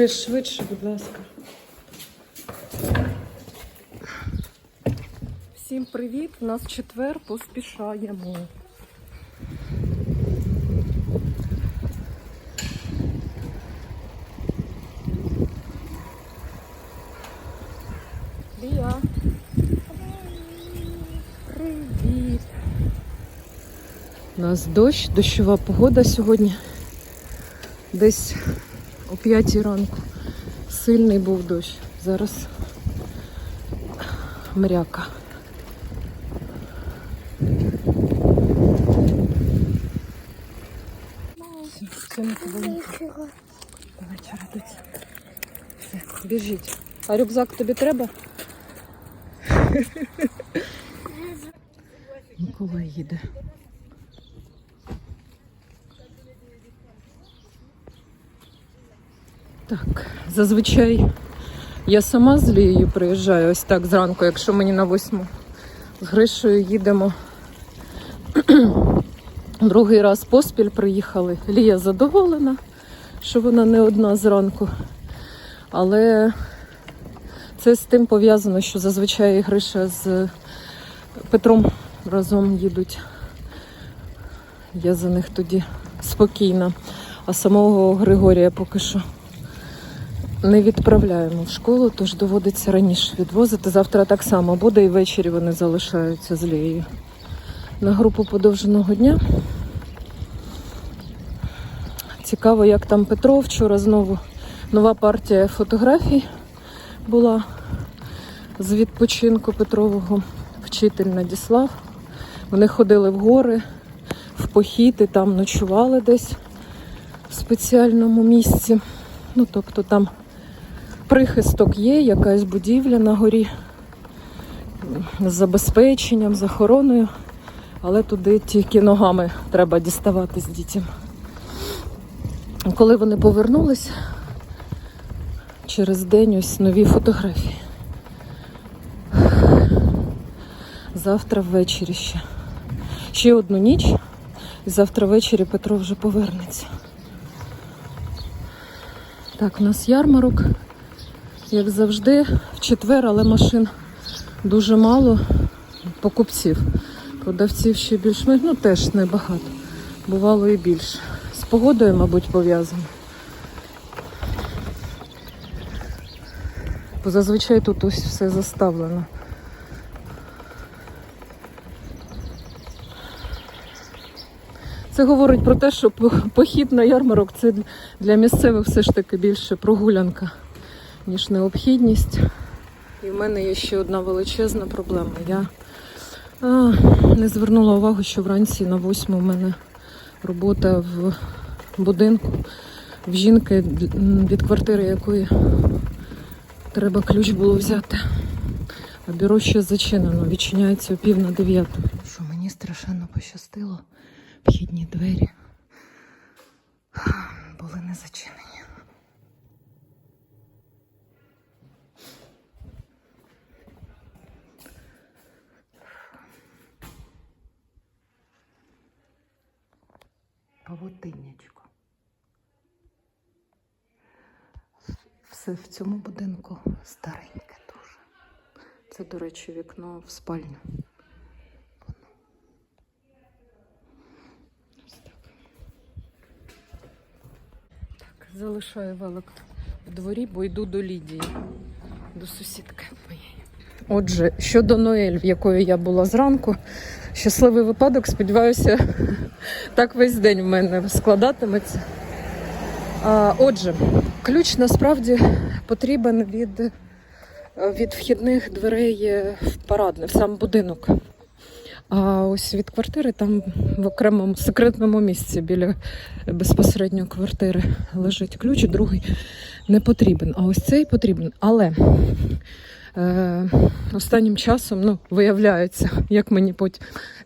Трохи швидше, будь ласка. Всім привіт! У нас четвер, поспішаємо. Лія. Привіт. У нас дощ, дощова погода сьогодні. Десь о 5 ранку. Сильний був дощ. Зараз мряка. Все, вечора доця. Все, біжіть. А рюкзак тобі треба? Микола їде. Так, зазвичай я сама з Лією приїжджаю ось так зранку, якщо мені на восьму з Гришою їдемо. Другий раз поспіль приїхали. Лія задоволена, що вона не одна зранку. Але це з тим пов'язано, що зазвичай Гриша з Петром разом їдуть. Я за них тоді спокійна. А самого Григорія поки що не відправляємо в школу, тож доводиться раніше відвозити. Завтра так само буде і ввечері вони залишаються з Лією. На групу подовженого дня. Цікаво, як там Петро. Вчора знову нова партія фотографій була з відпочинку Петрового. Вчитель надіслав. Вони ходили в гори, в похід і там ночували десь в спеціальному місці. Ну, тобто там прихисток є, якась будівля на горі з забезпеченням, з охороною, але туди тільки ногами треба діставати з дітям. Коли вони повернулись, через день ось нові фотографії. Завтра ввечері ще. Ще одну ніч, і завтра ввечері Петро вже повернеться. Так, у нас ярмарок, як завжди, в четвер, але машин дуже мало, покупців. Продавців ще більш-менш, ну теж небагато. Бувало і більше. З погодою, мабуть, пов'язано. Бо зазвичай тут ось все заставлено. Це говорить про те, що похід на ярмарок це для місцевих все ж таки більше прогулянка, ніж необхідність. І в мене є ще одна величезна проблема. Я а, не звернула увагу, що вранці на восьму в мене робота в будинку в жінки, від квартири якої треба ключ було взяти. А бюро ще зачинено, відчиняється о пів на дев'яту. Що мені страшенно пощастило. Вхідні двері були не зачинені. Павутиннячко. Все в цьому будинку стареньке дуже. Це, до речі, вікно в спальню. Залишаю велик в дворі, бо йду до Лідії, до сусідки моєї. Отже, щодо Ноель, в якої я була зранку, щасливий випадок, сподіваюся, так весь день в мене складатиметься. А, отже, ключ насправді потрібен від, від вхідних дверей в парадне, в сам будинок. А ось від квартири там в окремому секретному місці біля безпосередньо квартири лежить ключ, другий не потрібен. А ось цей потрібен. Але е, останнім часом ну, виявляється, як мені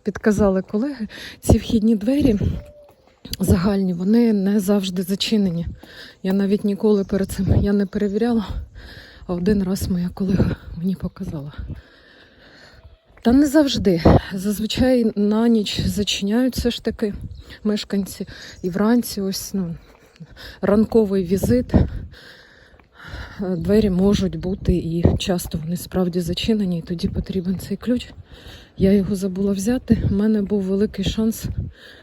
підказали колеги, ці вхідні двері загальні, вони не завжди зачинені. Я навіть ніколи перед цим я не перевіряла, а один раз моя колега мені показала. Та не завжди. Зазвичай на ніч зачиняють все ж таки мешканці. І вранці ось ну, ранковий візит двері можуть бути і часто вони справді зачинені, і тоді потрібен цей ключ. Я його забула взяти. У мене був великий шанс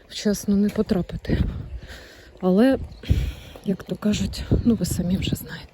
вчасно не потрапити. Але, як то кажуть, ну ви самі вже знаєте.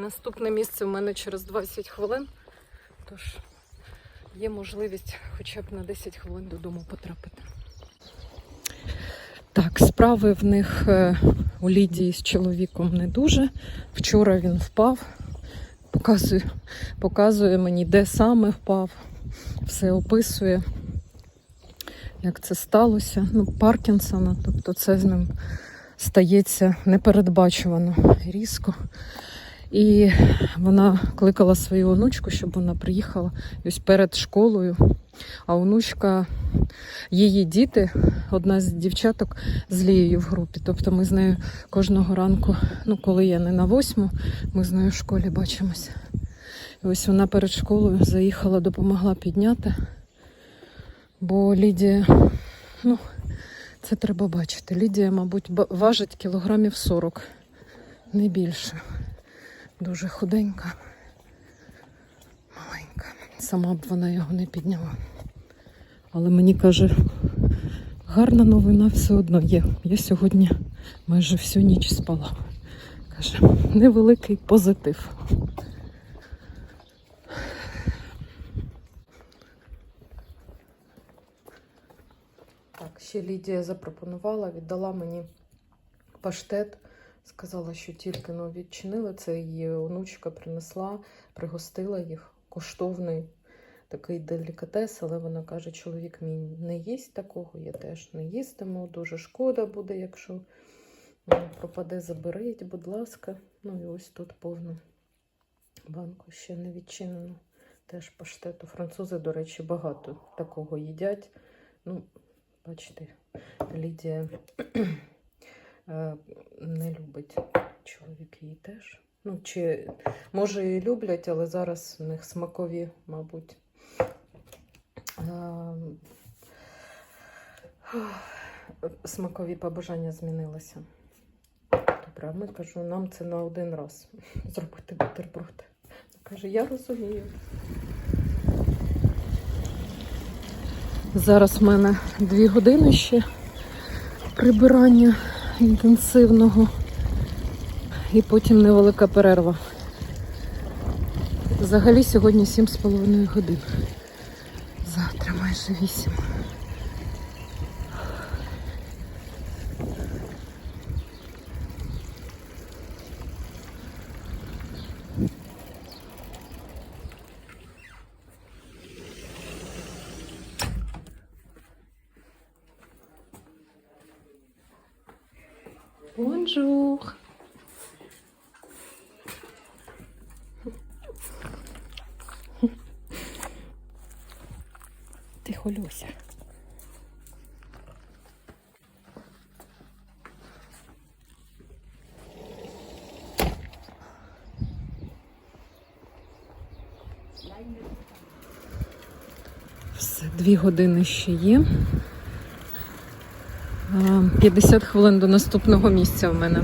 Наступне місце у мене через 20 хвилин, тож є можливість хоча б на 10 хвилин додому потрапити. Так, справи в них е, у Лідії з чоловіком не дуже. Вчора він впав, показує, показує мені, де саме впав, все описує, як це сталося. Ну, Паркінсона, тобто це з ним стається непередбачувано різко. І вона кликала свою онучку, щоб вона приїхала ось перед школою. А онучка, її діти, одна з дівчаток з Лією в групі. Тобто ми з нею кожного ранку, ну коли я не на восьму, ми з нею в школі бачимося. І ось вона перед школою заїхала, допомогла підняти. Бо Лідія, ну, це треба бачити. Лідія, мабуть, важить кілограмів 40, не більше. Дуже худенька, маленька. Сама б вона його не підняла. Але мені каже, гарна новина все одно є. Я сьогодні майже всю ніч спала. Каже, невеликий позитив. Ще Лідія запропонувала, віддала мені паштет. Сказала, що тільки ну, відчинили це, її онучка принесла, пригостила їх. Коштовний такий делікатес, але вона каже, чоловік мій не їсть такого, я теж не їстиму. Дуже шкода буде, якщо пропаде, заберіть, будь ласка. Ну і ось тут повну банку ще не відчинено. Теж паштету. Французи, до речі, багато такого їдять. Ну, бачите, Лідія не любить чоловік її теж. Ну, чи може і люблять, але зараз у них смакові, мабуть. е, Смакові побажання змінилися. Добре, ми кажу, нам це на один раз зробити бутерброд. Каже, я розумію. Зараз в мене дві години ще прибирання інтенсивного і потім невелика перерва. Взагалі сьогодні 7,5 годин. Завтра майже 8. Дві години ще є. А, 50 хвилин до наступного місця в мене.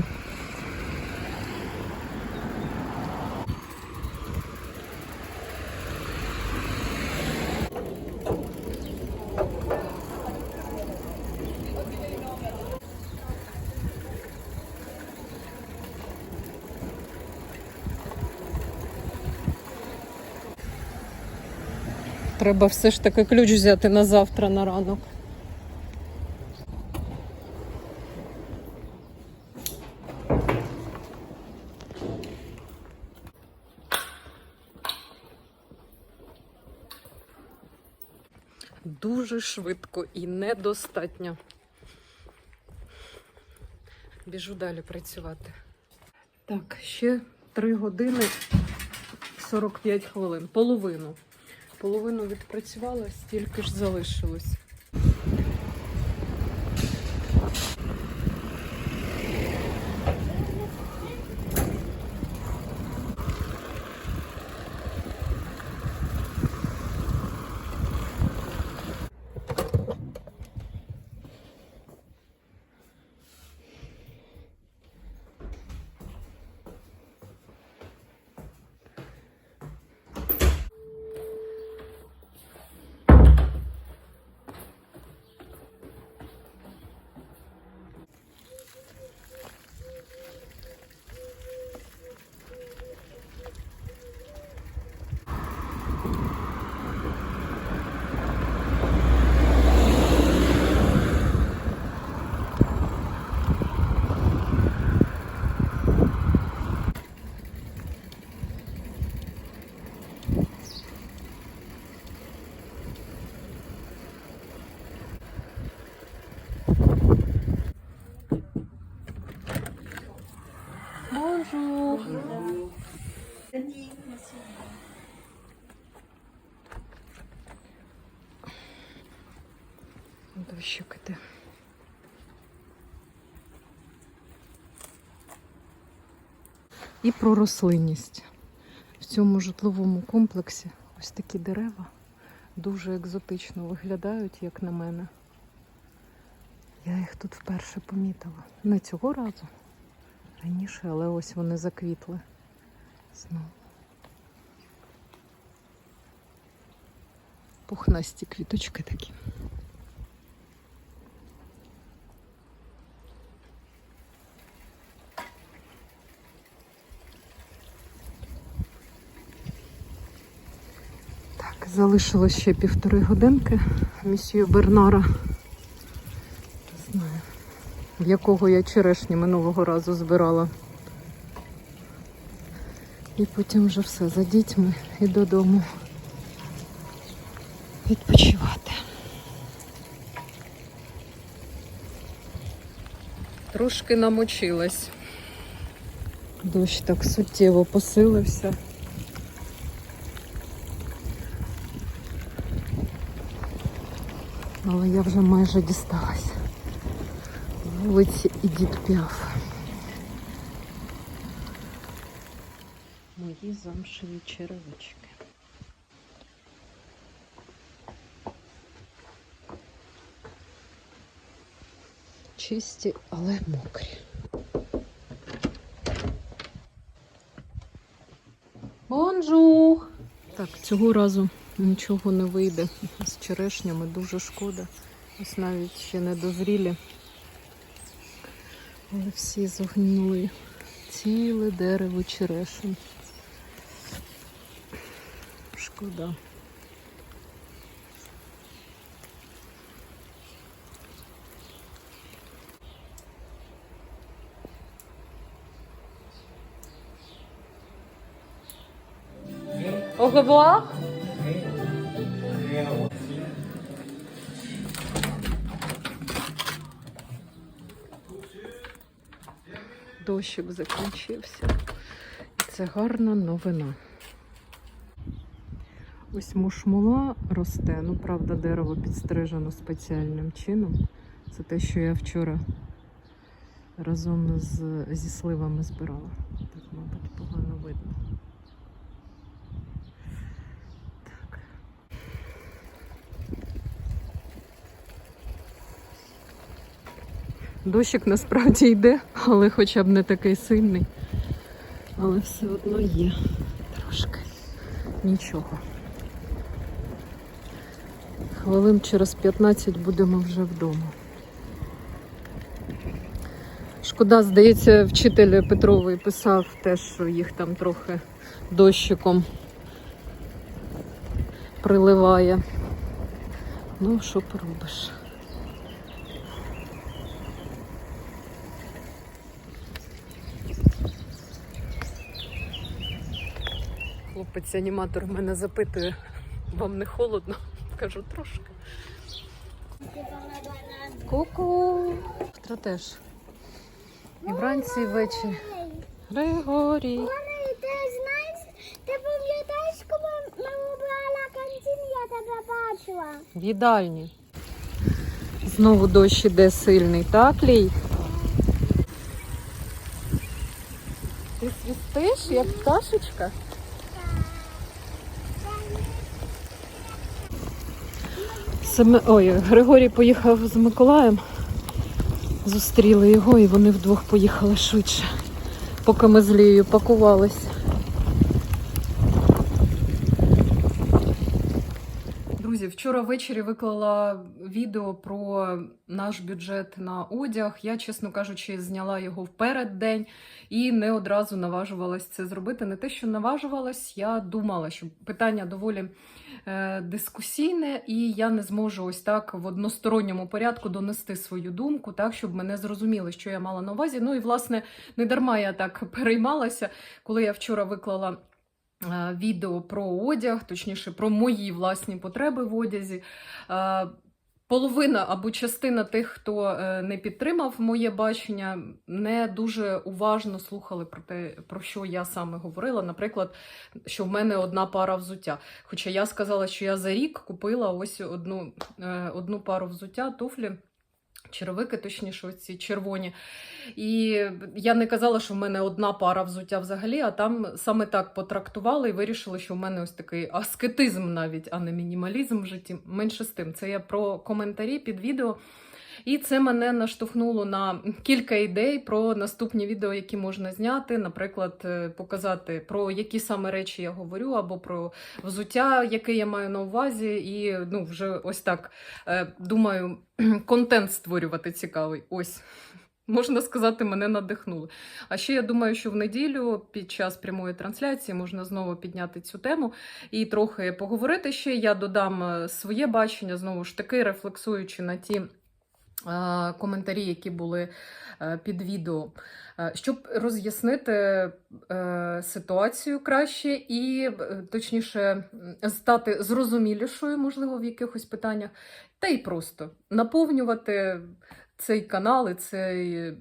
Треба все ж таки ключ взяти на завтра на ранок. Дуже швидко і недостатньо. Біжу далі працювати. Так, ще 3 години 45 хвилин, половину. Половину відпрацювала, стільки ж залишилось. Бонжур! Дощик іде. І про рослинність. В цьому житловому комплексі ось такі дерева дуже екзотично виглядають, як на мене. Я їх тут вперше помітила. Не цього разу, раніше, але ось вони заквітли. Знову. Пухнасті квіточки такі. Так, залишилось ще півтори годинки місію Бернара. Якого я черешні минулого разу збирала. І потім вже все за дітьми і додому відпочивати. Трошки намочилась. Дощ так суттєво посилився. Але я вже майже дісталась. Вулиці і дід п'яв. Мої замшеві черевички. Чисті, але мокрі. Бонжур! Так, цього разу нічого не вийде з черешнями, дуже шкода. Ось навіть ще не дозрілі. Але всі зогнули ціле дерево черешень. Шкода. Au revoir. Дощик закінчився. І це гарна новина. Ось мушмула росте. Ну, правда, дерево підстрижено спеціальним чином. Це те, що я вчора разом з, зі сливами збирала. Так, мабуть, погано видно. Так. Дощик насправді йде, але хоча б не такий сильний. Але все одно є трошки. Нічого. Хвилин через 15 будемо вже вдома. Шкода, здається, вчитель Петровий писав те, що їх там трохи дощиком приливає. Ну, що поробиш? Хлопець-аніматор мене запитує, вам не холодно? Кажу, трошки. Ку-ку. Завтра теж. І вранці, і ввечері. Григорій. Мама, ти знаєш, ти пам'ятаєш, коли ми обрала кантин, я тебе бачила. В їдальні. Знову дощ іде сильний, так, Лій? Ти свістиш, як пташечка? Семи... Ой, Григорій поїхав з Миколаєм. Зустріли його і вони вдвох поїхали швидше, поки ми з Лією пакувалися. Друзі, вчора ввечері виклала відео про наш бюджет на одяг. Я, чесно кажучи, зняла його в переддень і не одразу наважувалась це зробити. Не те, що наважувалась, я думала, що питання доволі е, дискусійне, і я не зможу ось так в односторонньому порядку донести свою думку, так щоб мене зрозуміли, що я мала на увазі. Ну і власне не дарма я так переймалася, коли я вчора виклала. е, Відео про одяг, точніше, про мої власні потреби в одязі. Половина або частина тих, хто е, не підтримав моє бачення, не дуже уважно слухали про те, про що я саме говорила. Наприклад, що в мене одна пара взуття. Хоча я сказала, що я за рік купила ось одну, е, одну пару взуття, туфлі. Черевики, точніше, ці червоні. І я не казала, що в мене одна пара взуття взагалі, а там саме так потрактували і вирішили, що в мене ось такий аскетизм навіть, а не мінімалізм в житті. Менше з тим. Це я про коментарі під відео. І це мене наштовхнуло на кілька ідей про наступні відео, які можна зняти. Наприклад, е, показати про які саме речі я говорю, або про взуття, яке я маю на увазі, і ну вже ось так е, думаю, контент створювати цікавий. Ось. Можна сказати, мене надихнули. А ще я думаю, що в неділю під час прямої трансляції можна знову підняти цю тему і трохи поговорити ще. Я додам е, своє бачення, знову ж таки, рефлексуючи на ті коментарі, які були е, під відео, Е, щоб роз'яснити е, ситуацію краще і, е, точніше, стати зрозумілішою, можливо, в якихось питаннях, та й просто наповнювати цей канал і цей е,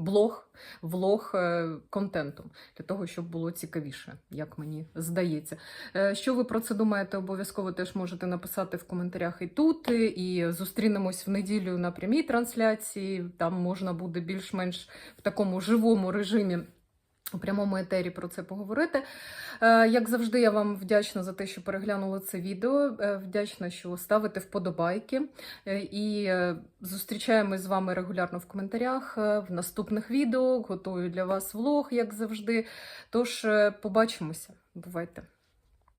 блог, влог е, контентом для того, щоб було цікавіше, як мені здається. Е, Що ви про це думаєте? Обов'язково теж можете написати в коментарях і тут. І зустрінемось в неділю на прямій трансляції. Там можна буде більш-менш в такому живому режимі. У прямому етері про це поговорити. Е, Як завжди, я вам вдячна за те, що переглянули це відео. Е, Вдячна, що ставите вподобайки. Е, І зустрічаємось з вами регулярно в коментарях в наступних відео. Готую для вас влог, як завжди. Тож, побачимося. Бувайте!